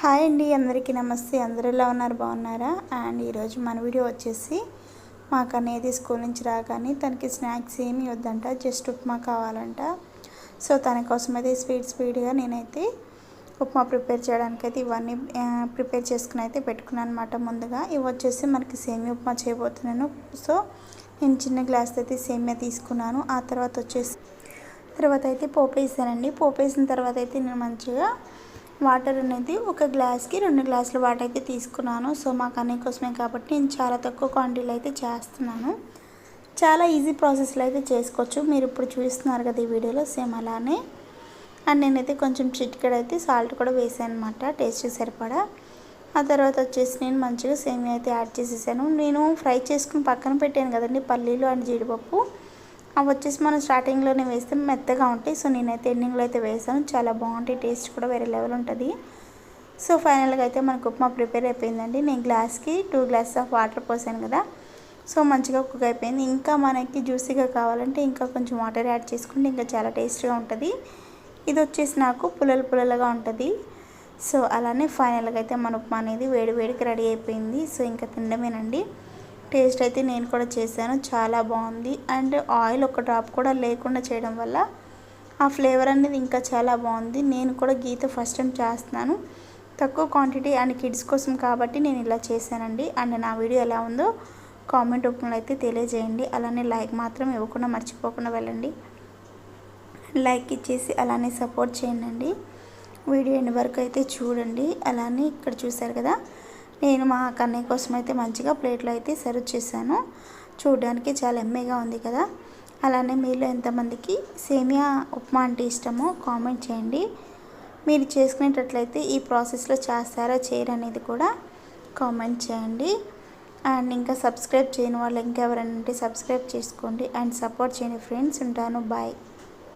Hi అండి అందరికీ నమస్తే. అందరూ ఎలా ఉన్నారు? బాగున్నారా? అండ్ ఈరోజు మన వీడియో వచ్చేసి మాకు అనేది స్కూల్ నుంచి రాగానే తనకి స్నాక్స్ ఏమి వద్దంట జస్ట్ ఉప్మా కావాలంట. సో తన కోసం అయితే స్వీట్ స్వీట్గా నేనైతే ఉప్మా ప్రిపేర్ చేయడానికి అయితే ఇవన్నీ ప్రిపేర్ చేసుకుని అయితే పెట్టుకున్నాను అనమాట ముందుగా ఇవి వచ్చేసి మనకి సేమియా ఉప్మా చేయబోతున్నాను. సో నేను చిన్న గ్లాస్ అయితే సేమియా తీసుకున్నాను. ఆ తర్వాత వచ్చేసి తర్వాత అయితే పోపేసానండి. పోపేసిన తర్వాత అయితే నేను మంచిగా వాటర్ అనేది ఒక గ్లాస్కి రెండు గ్లాసుల వాటర్ అయితే తీసుకున్నాను. సో మాకు అన్ని కోసమే కాబట్టి నేను చాలా తక్కువ క్వాంటిటీలో అయితే చేస్తున్నాను. చాలా ఈజీ ప్రాసెస్లో అయితే చేసుకోవచ్చు. మీరు ఇప్పుడు చూస్తున్నారు కదా ఈ వీడియోలో సేమ్ అలానే. అండ్ నేనైతే కొంచెం చిటికెడ అయితే సాల్ట్ కూడా వేసాను అనమాట టేస్ట్ సరిపడా. ఆ తర్వాత వచ్చేసి నేను మంచిగా సేమియా అయితే యాడ్ చేసేసాను. నేను ఫ్రై చేసుకుని పక్కన పెట్టాను కదండి పల్లీలు అండ్ జీడిపప్పు. అవి వచ్చేసి మనం స్టార్టింగ్లోనే వేస్తే మెత్తగా ఉంటాయి. సో నేనైతే ఎండింగ్లో అయితే వేసాను. చాలా బాగుంటాయి. టేస్ట్ కూడా వేరే లెవెల్ ఉంటుంది. సో ఫైనల్గా అయితే మనకు ఉప్మా ప్రిపేర్ అయిపోయిందండి. నేను గ్లాస్కి టూ గ్లాస్ ఆఫ్ వాటర్ పోసాను కదా. సో మంచిగా కుక్ అయిపోయింది. ఇంకా మనకి జ్యూసీగా కావాలంటే ఇంకా కొంచెం వాటర్ యాడ్ చేసుకుంటే ఇంకా చాలా టేస్ట్గా ఉంటుంది. ఇది వచ్చేసి నాకు పుల్లలు పుల్లలుగా ఉంటుంది. సో అలానే ఫైనల్గా అయితే మన ఉప్మా అనేది వేడి వేడికి రెడీ అయిపోయింది. సో ఇంకా తినడమేనండి. టేస్ట్ అయితే నేను కూడా చేశాను. చాలా బాగుంది. అండ్ ఆయిల్ ఒక డ్రాప్ కూడా లేకుండా చేయడం వల్ల ఆ ఫ్లేవర్ అనేది ఇంకా చాలా బాగుంది. నేను కూడా గీత ఫస్ట్ టైం చేస్తున్నాను. తక్కువ క్వాంటిటీ అండ్ కిడ్స్ కోసం కాబట్టి నేను ఇలా చేశానండి. అండ్ నా వీడియో ఎలా ఉందో కామెంట్ రూపంలో అయితే తెలియజేయండి. అలానే లైక్ మాత్రం ఇవ్వకుండా మర్చిపోకుండా వెళ్ళండి. లైక్ ఇచ్చేసి అలానే సపోర్ట్ చేయండి. వీడియో ఎన్ని వరకు అయితే చూడండి. అలానే ఇక్కడ చూశారు కదా నేను మా కన్నయ్య కోసం అయితే మంచిగా ప్లేట్లు అయితే సర్వ్ చేశాను. చూడడానికి చాలా ఎమ్మెగా ఉంది కదా. అలానే మీలో ఎంతమందికి సేమియా ఉప్మా అంటే ఇష్టమో కామెంట్ చేయండి. మీరు చేసుకునేటట్లయితే ఈ ప్రాసెస్లో చేస్తారా చేయరు అనేది కూడా కామెంట్ చేయండి. అండ్ ఇంకా సబ్స్క్రైబ్ చేయని వాళ్ళు ఇంకెవరైనా ఉంటే సబ్స్క్రైబ్ చేసుకోండి. అండ్ సపోర్ట్ చేయండి ఫ్రెండ్స్. ఉంటాను. బాయ్.